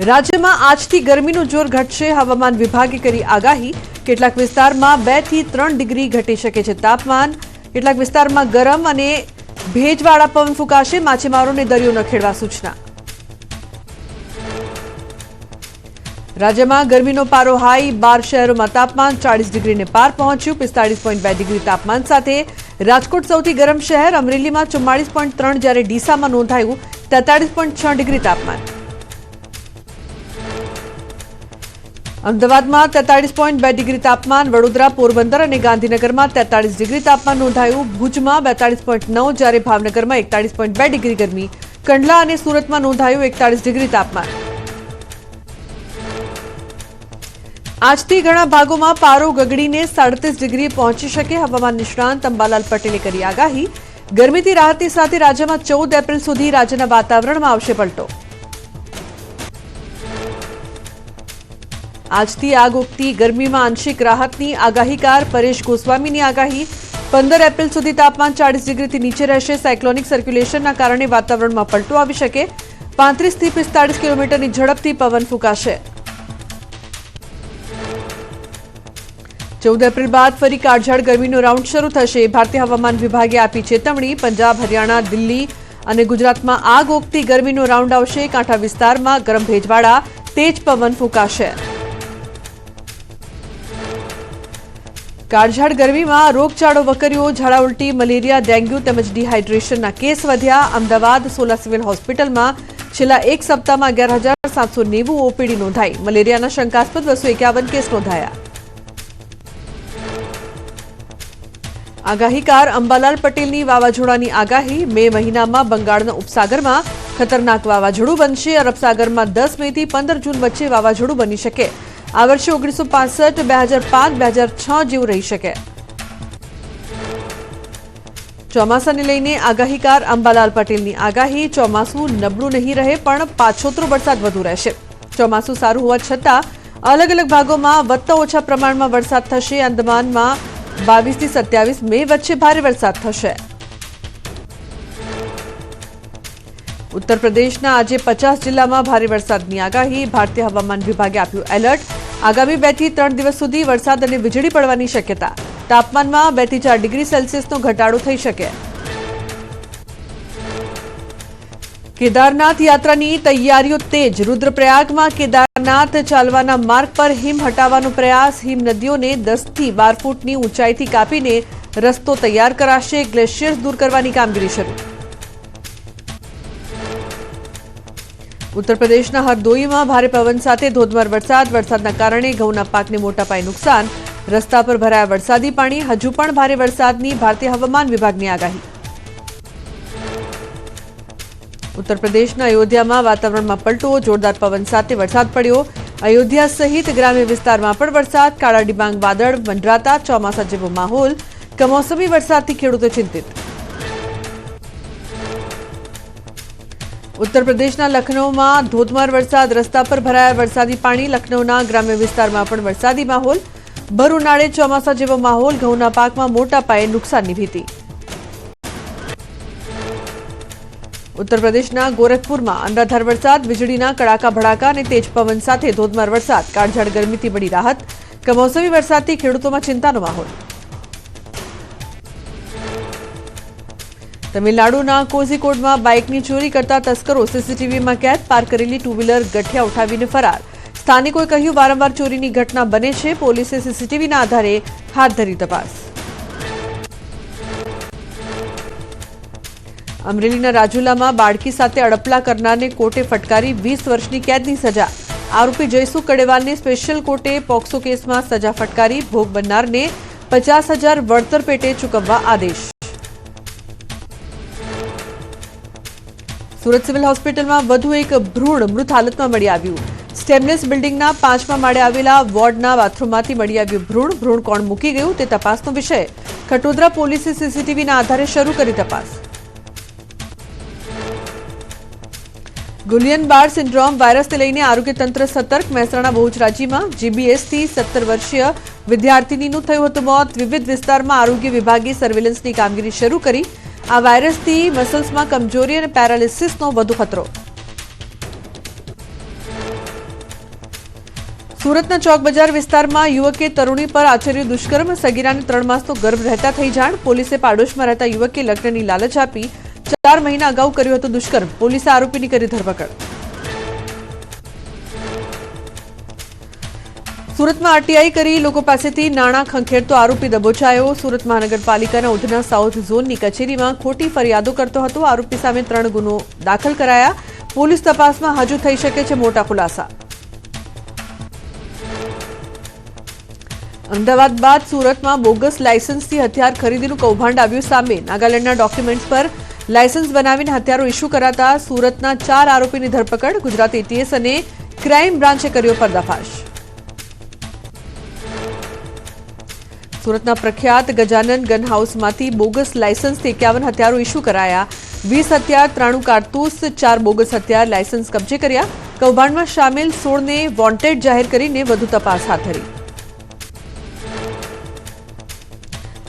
રાજ્યમાં આજથી ગરમીનું જોર ઘટશે. હવામાન વિભાગે કરી આગાહી. કેટલાક વિસ્તારમાં બેથી ત્રણ ડિગ્રી ઘટી શકે છે તાપમાન. કેટલાક વિસ્તારમાં ગરમ અને ભેજવાળા પવન ફૂંકાશે. માછીમારોને દરિયો ન ખેડવા સૂચના. રાજ્યમાં ગરમીનો પારો હાઈ. બાર શહેરોમાં તાપમાન ચાળીસ ડિગ્રીને પાર પહોંચ્યું. પિસ્તાળીસ પોઈન્ટ બે ડિગ્રી તાપમાન સાથે રાજકોટ સૌથી ગરમ શહેર અમરેલીમાં ચુમ્માળીસ પોઈન્ટ ત્રણ જ્યારે ડીસામાં નોંધાયું તેતાળીસ પોઈન્ટ છ ડિગ્રી તાપમાન. અમદાવાદમાં તેતાળીસ પોઈન્ટ બે ડિગ્રી તાપમાન, વડોદરા, પોરબંદર અને ગાંધીનગરમાં તેતાળીસ ડિગ્રી તાપમાન નોંધાયું. ભુજમાં બેતાળીસ પોઈન્ટ નવ, જ્યારે ભાવનગરમાં એકતાળીસ પોઈન્ટ બે ડિગ્રી ગરમી. કંડલા અને સુરતમાં નોંધાયું એકતાળીસ ડિગ્રી તાપમાન. આજથી ઘણા ભાગોમાં પારો ગગડીને સાડત્રીસ ડિગ્રી પહોંચી શકે હવામાન નિષ્ણાંત અંબાલાલ પટેલે કરી આગાહી. ગરમીથી રાહતની સાથે રાજ્યમાં ચૌદ એપ્રિલ સુધી રાજ્યના વાતાવરણમાં આવશે પલટો. આજથી આગ ઉગતી ગરમીમાં આંશિક રાહતની આગાહીકાર પરેશ ગોસ્વામીની આગાહી. પંદર એપ્રિલ સુધી તાપમાન ચાળીસ ડિગ્રીથી નીચે રહેશે. સાયક્લોનિક સર્ક્યુલેશનના કારણે વાતાવરણમાં પલટો આવી શકે. પાંત્રીસથી પિસ્તાળીસ કિલોમીટરની ઝડપથી પવન ફૂંકાશે. ચૌદ એપ્રિલ બાદ ફરી કાળઝાળ ગરમીનો રાઉન્ડ શરૂ થશે. ભારતીય હવામાન વિભાગે આપી ચેતવણી. પંજાબ, હરિયાણા, દિલ્હી અને ગુજરાતમાં આગ ઓગતી ગરમીનો રાઉન્ડ આવશે. કાંઠા વિસ્તારમાં ગરમ ભેજવાળા તેજ પવન ફૂંકાશે. કાળઝાળ ગરમીમાં રોગચાળો વકર્યો, ઝાડા ઉલટી, મલેરિયા, ડેન્ગ્યુ તેમજ ડિહાઇડ્રેશનના કેસ વધ્યા. અમદાવાદ સોલા સિવિલ હોસ્પિટલમાં છેલ્લા એક સપ્તાહમાં અગિયાર હજાર સાતસો નેવું ઓપીડી નોંધાઈ. મલેરિયાના શંકાસ્પદ બસો એકાવન કેસ નોંધાયા. આગાહીકાર અંબાલાલ પટેલની વાવાઝોડાની આગાહી. મે મહિનામાં બંગાળના ઉપસાગરમાં ખતરનાક વાવાઝોડું બનશે. અરબસાગરમાં દસ મે થી પંદર જૂન વચ્ચે વાવાઝોડું બની શકે. આ વર્ષે ઓગણીસો પાસઠ, બે હજાર પાંચ, બે હજાર છ જેવું રહી શકે. ચોમાસાને લઈને આગાહીકાર અંબાલાલ પટેલની આગાહી, ચોમાસું નબળું નહીં રહે, પણ પાછોતરો વરસાદ વધુ રહેશે. ચોમાસું સારું હોવા છતાં, અલગ અલગ ભાગોમાં વધતા ઓછા પ્રમાણમાં વરસાદ થશે. અંદમાનમાં બાવીસથી સત્યાવીસ મે વચ્ચે ભારે વરસાદ થશે. ઉત્તર પ્રદેશના આજે પચાસ જિલ્લામાં ભારે વરસાદની આગાહી. ભારતીય હવામાન વિભાગે આપ્યું એલર્ટ. આગામી બેથી ત્રણ દિવસ સુધી વરસાદ અને વીજળી પડવાની શક્યતા. તાપમાનમાં બેથી ચાર ડિગ્રી સેલ્સિયસનો ઘટાડો થઈ શકે. કેદારનાથ યાત્રાની તૈયારીઓ તેજ. રુદ્રપ્રયાગમાં કેદારનાથ ચાલવાના માર્ગ પર હિમ હટાવવાનો પ્રયાસ. હિમ નદીઓને દસથી બાર ફૂટની ઊંચાઈથી કાપીને રસ્તો તૈયાર કરાશે. ગ્લેશિયર્સ દૂર કરવાની કામગીરી શરૂ. ઉત્તર પ્રદેશના હરદોઈમાં ભારે પવન સાથે ધોધમાર વરસાદ. વરસાદના કારણે ઘઉંના પાકને મોટા પાયે નુકસાન. રસ્તા પર ભરાયા વરસાદી પાણી. હજુ પણ ભારે વરસાદની ભારતીય હવામાન વિભાગની આગાહી. ઉત્તર પ્રદેશના અયોધ્યામાં વાતાવરણમાં પલટો. જોરદાર પવન સાથે વરસાદ પડ્યો. અયોધ્યા સહિત ગ્રામ્ય વિસ્તારમાં પણ વરસાદ. કાળા ડિબાંગ વાદળ, મંડરાતા, ચોમાસા જેવો માહોલ. કમોસમી વરસાદથી ખેડૂતો ચિંતિત. ઉત્તર પ્રદેશના લખનૌમાં ધોધમાર વરસાદ, રસ્તા પર ભરાયા વરસાદી પાણી, લખનૌના ગ્રામ્ય વિસ્તારમાં પણ વરસાદી માહોલ. ભર ઉનાળે ચોમાસા જેવો માહોલ, ઘઉંના પાકમાં મોટા પાયે નુકસાનની ભીતિ. ઉત્તર પ્રદેશના ગોરખપુરમાં અનરાધાર વરસાદ, વીજળીના કડાકા ભડાકા અને તેજ પવન સાથે ધોધમાર વરસાદ. કાળઝાળ ગરમીથી મળી રાહત. કમોસમી વરસાદથી ખેડૂતોમાં ચિંતાનો માહોલ. તમિલનાડુના કોઝીકોડમાં બાઇકની ચોરી કરતા તસ્કરો સીસીટીવીમાં કેદ પાર કરેલી ટુ વ્હીલર ગઠિયા ઉઠાવીને ફરાર. સ્થાનિકોએ કહ્યું, વારંવાર ચોરીની ઘટના બને છે. પોલીસે સીસીટીવીના આધારે હાથ ધરી તપાસ. અમરેલીના રાજુલામાં બાળકી સાથે અડપલા કરનારને કોર્ટે ફટકારી વીસ વર્ષની કેદની સજા. આરોપી જયસુ કડેવાલને સ્પેશિયલ કોર્ટે પોક્સો કેસમાં સજા ફટકારી. ભોગ બનનારને પચાસ હજાર વળતર પેટે ચૂકવવા આદેશ. સુરત સિવિલ હોસ્પિટલમાં વધુ એક ભ્રૂણ મૃત હાલતમાં મળી આવ્યું. સ્ટેમલેસ બિલ્ડિંગના પાંચમા માળે આવેલા વોર્ડના બાથરૂમમાંથી મળી આવ્યું ભ્રૂણ. ભ્રૂણ કોણ મૂકી ગયું તે તપાસનો વિષય. ખટોદરા પોલીસે સીસીટીવીના આધારે શરૂ કરી તપાસ. ગુલિયન બાર સિન્ડ્રોમ વાયરસને લઈને આરોગ્ય તંત્ર સતર્ક. મહેસાણા બહુચરાજીમાં જીબીએસથી સત્તર વર્ષીય વિદ્યાર્થિનીનું થયું હતું મોત. વિવિધ વિસ્તારમાં આરોગ્ય વિભાગે સર્વેલન્સની કામગીરી શરૂ કરી. આ વાયરસથી મસલ્સમાં કમજોરી અને પેરાલિસિસનો વધુ ખતરો. સુરતના ચોક બજાર વિસ્તારમાં યુવકે તરુણી પર આચર્યું દુષ્કર્મ. સગીરાને ત્રણ માસનો ગર્ભ રહેતા થઈ જાણ. પોલીસે પાડોશમાં રહેતા યુવકે લગ્નની લાલચ આપી. ચાર મહિના અગાઉ કર્યું હતું દુષ્કર્મ. પોલીસે આરોપીની કરી ધરપકડ. સુરતમાં આરટીઆઈ કરી લોકો પાસેથી નાણાં ખંખેરતો આરોપી દબોચાયો. સુરત મહાનગરપાલિકાના ઉધના સાઉથ ઝોનની કચેરીમાં ખોટી ફરિયાદો કરતો હતો. આરોપી સામે ત્રણ ગુનો દાખલ કરાયા. પોલીસ તપાસમાં હજુ થઈ શકે છે મોટા ખુલાસા. અમદાવાદ બાદ સુરતમાં બોગસ લાયસન્સથી હથિયાર ખરીદીનું કૌભાંડ આવ્યું સામે. નાગાલેન્ડના ડોક્યુમેન્ટ્સ પર લાયસન્સ બનાવીને હથિયારો ઇસ્યુ કરાતા સુરતના ચાર આરોપીની ધરપકડ ગુજરાત એટીએસ અને ક્રાઇમ બ્રાન્ચે કર્યો પર્દાફાશ. સુરતના પ્રખ્યાત ગજાનન ગન હાઉસમાંથી બોગસ લાયસન્સથી એકાવન હથિયારો ઇસ્યુ કરાયા. વીસ હથિયાર, ત્રાણું કારતૂસ, ચાર બોગસ હથિયાર લાયસન્સ કબજે કર્યા. કૌભાંડમાં સામેલ સોળને વોન્ટેડ જાહેર કરીને વધુ તપાસ હાથ ધરી.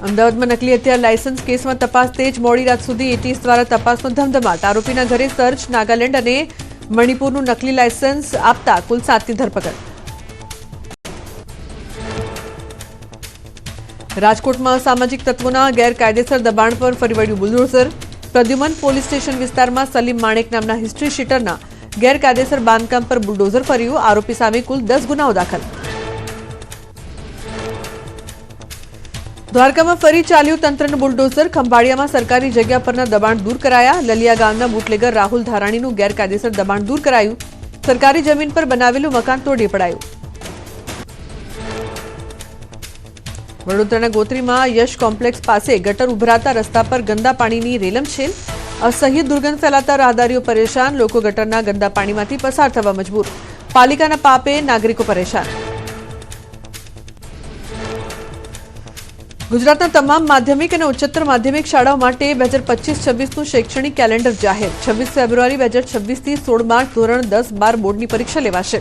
અમદાવાદમાં નકલી હથિયાર લાયસન્સ કેસમાં તપાસ તેજ મોડી રાત સુધી એટીએસ દ્વારા તપાસનો ધમધમાટ. આરોપીના ઘરે સર્ચ, નાગાલેન્ડ અને મણિપુરનું નકલી લાયસન્સ આપતા કુલ સાતની ધરપકડ. રાજકોટમાં સામાજિક તત્વોના ગેરકાયદેસર દબાણ પર ફરી વળ્યું બુલડોઝર. પ્રદ્યુમન પોલીસ સ્ટેશન વિસ્તારમાં સલીમ માણેક નામના હિસ્ટ્રી શીટરના ગેરકાયદેસર બાંધકામ પર બુલડોઝર ફર્યું. આરોપી સામે કુલ દસ ગુનાઓ દાખલ. દ્વારકામાં ફરી ચાલ્યું તંત્રનું બુલડોઝર. ખંભાળિયામાં સરકારી જગ્યા પરના દબાણ દૂર કરાયા. લલિયા ગામના બુટલેગર રાહુલ ધારાણીનું ગેરકાયદેસર દબાણ દૂર કરાયું. સરકારી જમીન પર બનાવેલું મકાન તોડી પડાયું. વડોદરાના ગોત્રીમાં યશ કોમ્પ્લેક્સ પાસે ગટર ઉભરાતા રસ્તા પર ગંદા પાણીની રેલમછેલ અસહ્ય દુર્ગંધ ફેલાતા રાહદારીઓ પરેશાન, લોકો ગટરના ગંદા પાણીમાંથી પસાર થવા મજબૂર. પાલિકાના પાપે નાગરિકો પરેશાન. ગુજરાતના તમામ માધ્યમિક અને ઉચ્ચતર માધ્યમિક શાળાઓ માટે બે હજાર પચીસ છવ્વીસનું શૈક્ષણિક કેલેન્ડર જાહેર. છવ્વીસ ફેબ્રુઆરી બે હજાર છવ્વીસથી સોળ માર્ચ ધોરણ દસ બાર બોર્ડની પરીક્ષા લેવાશે.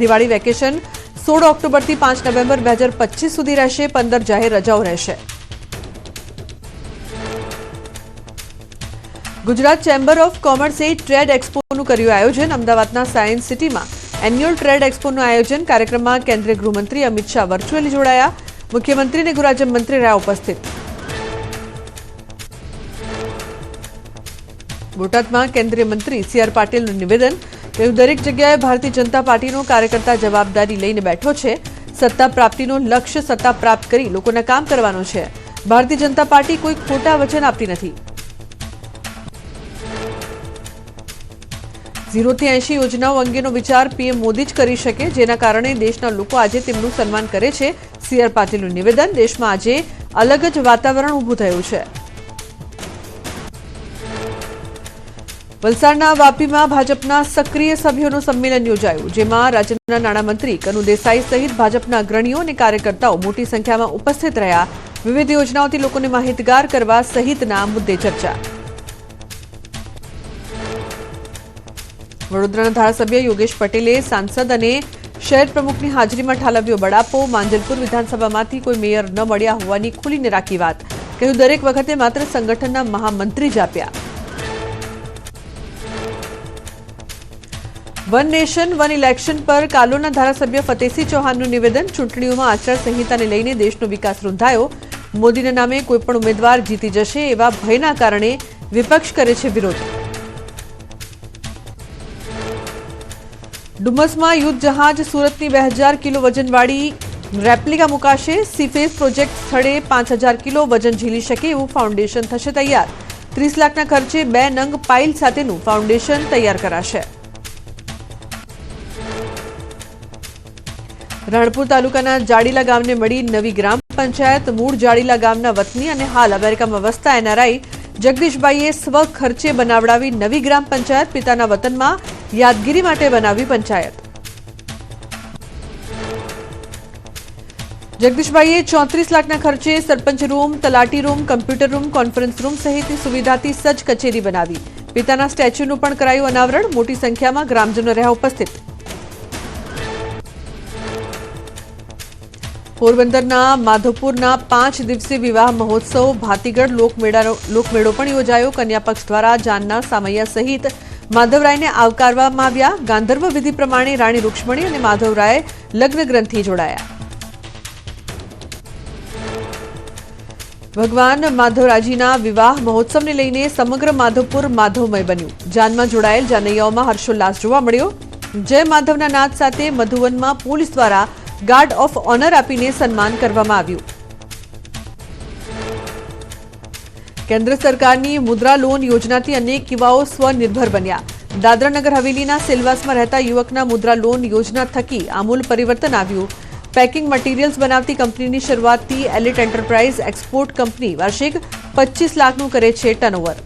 દિવાળી વેકેશન સોળ ઓક્ટોબરથી પાંચ નવેમ્બર બે સુધી રહેશે, પંદર જાહેર રજાઓ રહેશે. ગુજરાત ચેમ્બર ઓફ કોમર્સે ટ્રેડ એક્સપોનું કર્યું આયોજન. અમદાવાદના સાયન્સ સિટીમાં એન્યુઅલ ટ્રેડ એક્સપોનું આયોજન. કાર્યક્રમમાં કેન્દ્રીય ગૃહમંત્રી અમિત શાહ વર્ચ્યુઅલી જોડાયા. મુખ્યમંત્રી અને ગૃહરાજ્ય મંત્રી રહ્યા ઉપસ્થિત. બોટાદમાં કેન્દ્રીય મંત્રી સી આર પાટીલનું નિવેદન. કહ્યું દરેક જગ્યાએ ભારતીય જનતા પાર્ટીનો કાર્યકર્તા જવાબદારી લઈને બેઠો છે. સત્તા પ્રાપ્તિનો લક્ષ્ય સત્તા પ્રાપ્ત કરી લોકોને કામ કરવાનો છે. ભારતીય જનતા પાર્ટી કોઈ ખોટા વચન આપતી નથી. ઝીરોથી એંશી યોજનાઓ અંગેનો વિચાર પીએમ મોદી જ કરી શકે, જેના કારણે દેશના લોકો આજે તેમનું સન્માન કરે છે. સી આર પાટીલનું નિવેદન, દેશમાં આજે અલગ જ વાતાવરણ ઊભું થયું છે. વલસાડના વાપીમાં ભાજપના સક્રિય સભ્યોનું સંમેલન યોજાયું, જેમાં રાજ્યના નાણામંત્રી કનુ દેસાઈ સહિત ભાજપના અગ્રણીઓ અને કાર્યકર્તાઓ મોટી સંખ્યામાં ઉપસ્થિત રહ્યા. વિવિધ યોજનાઓથી લોકોને માહિતગાર કરવા સહિતના મુદ્દે ચર્ચા. વડોદરાના ધારાસભ્ય યોગેશ પટેલે સાંસદ અને શહેર પ્રમુખની હાજરીમાં ઠાલવ્યો બડાપો માંજલપુર વિધાનસભામાંથી કોઈ મેયર ન મળ્યા હોવાની ખુલીને રાખી વાત. કહ્યું, દરેક વખતે માત્ર સંગઠનના મહામંત્રી જ આપ્યા. વન નેશન, વન ઇલેક્શન પર કાલોના ધારાસભ્ય ફતેસિંહ ચૌહાણનું નિવેદન. ચૂંટણીઓમાં આચારસંહિતાને લઈને દેશનો વિકાસ રૂંધાયો. મોદીના નામે કોઈપણ ઉમેદવાર જીતી જશે એવા ભયના કારણે વિપક્ષ કરે છે વિરોધ. ડુમસમાં યુદ્ધ જહાજ સુરતની બે હજાર કિલો વજનવાળી રેપ્લિકા મુકાશે. સીફેસ પ્રોજેક્ટ સ્થળે પાંચ હજાર કિલો વજન ઝીલી શકે એવું ફાઉન્ડેશન થશે તૈયાર. ત્રીસ લાખના ખર્ચે બે નંગ પાઇલ સાથેનું ફાઉન્ડેશન તૈયાર કરાશે. રણપુર તાલુકાના જાડીલા ગામને મળી નવી ગ્રામ પંચાયત, મૂળ જાડીલા ગામના વતની અને હાલ અમેરિકામાં વસતા એનઆરઆઈ જગદીશભાઈએ સ્વ ખર્ચે બનાવડાવી નવી ગ્રામ પંચાયત પિતાના વતનમાં યાદગીરી માટે બનાવી પંચાયત. જગદીશભાઈએ ચોત્રીસ લાખના ખર્ચે સરપંચ રૂમ, તલાટી room, computer room, conference room સહિતની સુવિધાથી સજ્જ કચેરી બનાવી. પિતાના સ્ટેચ્યુનું પણ કરાયું અનાવરણ, મોટી સંખ્યામાં ગ્રામજનો રહ્યા ઉપસ્થિત. પોરબંદરના માધવપુરના પાંચ દિવસીય વિવાહ મહોત્સવ ભાતીગઢ લોકમેળાનો લોકમેળો પણ યોજાયો. કન્યાપક્ષ દ્વારા જાનના સામૈયા સહિત માધવરાયને આવકારવામાં આવ્યા. ગાંધર્વ વિધિ પ્રમાણે રાણી રૂક્ષ્મણી અને માધવરાય લગ્ન ગ્રંથિ જોડાયા. ભગવાન માધવરાજીના વિવાહ મહોત્સવને લઈને સમગ્ર માધવપુર માધવમય બન્યું. જાનમાં જોડાયેલ જાનૈયાઓમાં હર્ષોલ્લાસ જોવા મળ્યો. જય માધવના નાદ સાથે મધુવનમાં પોલીસ દ્વારા ગાર્ડ ઓફ ઓનર આપીને સન્માન કરવામાં આવ્યું કેન્દ્ર સરકારની મુદ્રા લોન યોજનાથી અનેક યુવાઓ સ્વનિર્ભર બન્યા દાદરાનગર હવેલીના સેલવાસમાં રહેતા યુવકના મુદ્રા લોન યોજના થકી આમૂલ પરિવર્તન આવ્યું પેકિંગ મટીરિયલ્સ બનાવતી કંપનીની શરૂઆતથી એલિટ એન્ટરપ્રાઇઝ એક્સપોર્ટ કંપની વાર્ષિક પચીસ લાખનું કરે છે ટર્નઓવર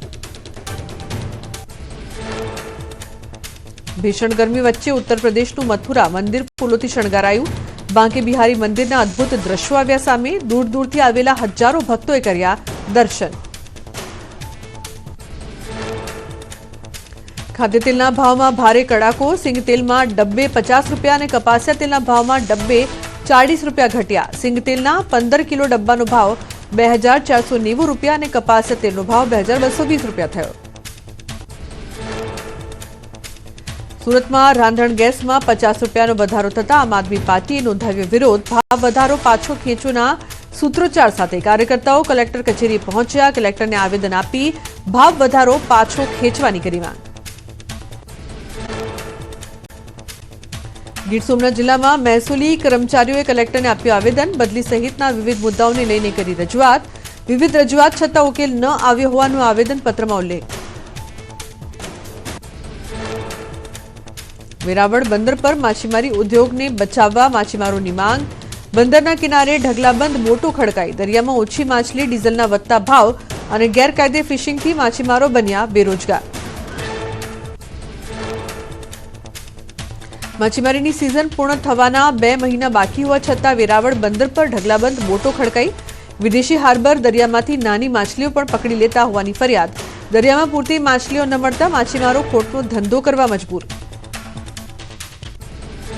ભીષણ ગરમી વચ્ચે ઉત્તર પ્રદેશનું મથુરા મંદિર ફૂલોથી શણગારાયું બાંકે બિહારી મંદિરના અદ્ભુત દ્રશ્યો આવ્યા સામે દૂર દૂરથી આવેલા હજારો ભક્તોએ કર્યા દર્શન. ખાદ્ય તેલના ભાવમાં ભારે કડાકો, સિંગ તેલમાં ડબ્બે પચાસ રૂપિયા અને કપાસિયા તેલના ભાવમાં ડબ્બે ચાળીસ રૂપિયા ઘટ્યા. સિંગ તેલના પંદર કિલો ડબ્બાનો ભાવ બે હજાર ચારસો નેવું રૂપિયા અને કપાસિયા તેલનો ભાવ બે હજાર બસો વીસ રૂપિયા થયો. સુરતમાં રાંધણ ગેસમાં પચાસ રૂપિયાનો વધારો થતા આમ આદમી પાર્ટીએ નોંધાવ્યો વિરોધ. ભાવ વધારો પાછો ખેંચોના સૂત્રોચ્ચાર સાથે કાર્યકર્તાઓ કલેક્ટર કચેરી પહોંચ્યા. કલેક્ટરને આવેદન આપી ભાવ વધારો પાછો ખેંચવાની કરી માંગ. ગીર સોમનાથ જિલ્લામાં મહેસૂલી કર્મચારીઓએ કલેક્ટરને આપ્યું આવેદન. બદલી સહિતના વિવિધ મુદ્દાઓને લઈને કરી રજૂઆત. વિવિધ રજૂઆત છતાં ઉકેલ ન આવ્યો હોવાનું આવેદનપત્રમાં ઉલ્લેખ. વેરાવળ બંદર પર માછીમારી ઉદ્યોગને બચાવવા માછીમારોની માંગ. બંદરના કિનારે ઢગલાબંધ મોટો ખડકાઈ. દરિયામાં ઓછી માછલી, ડીઝલના વધતા ભાવ અને ગેરકાયદે ફિશિંગથી માછીમારો બન્યા બેરોજગાર. માછીમારીની સિઝન પૂર્ણ થવાના બે મહિના બાકી હોવા છતાં વેરાવળ બંદર પર ઢગલાબંધ મોટો ખડકાઈ. વિદેશી હાર્બર દરિયામાંથી નાની માછલીઓ પણ પકડી લેતા હોવાની ફરિયાદ. દરિયામાં પૂરતી માછલીઓ ન મળતા માછીમારો ખોટનો ધંધો કરવા મજબૂર.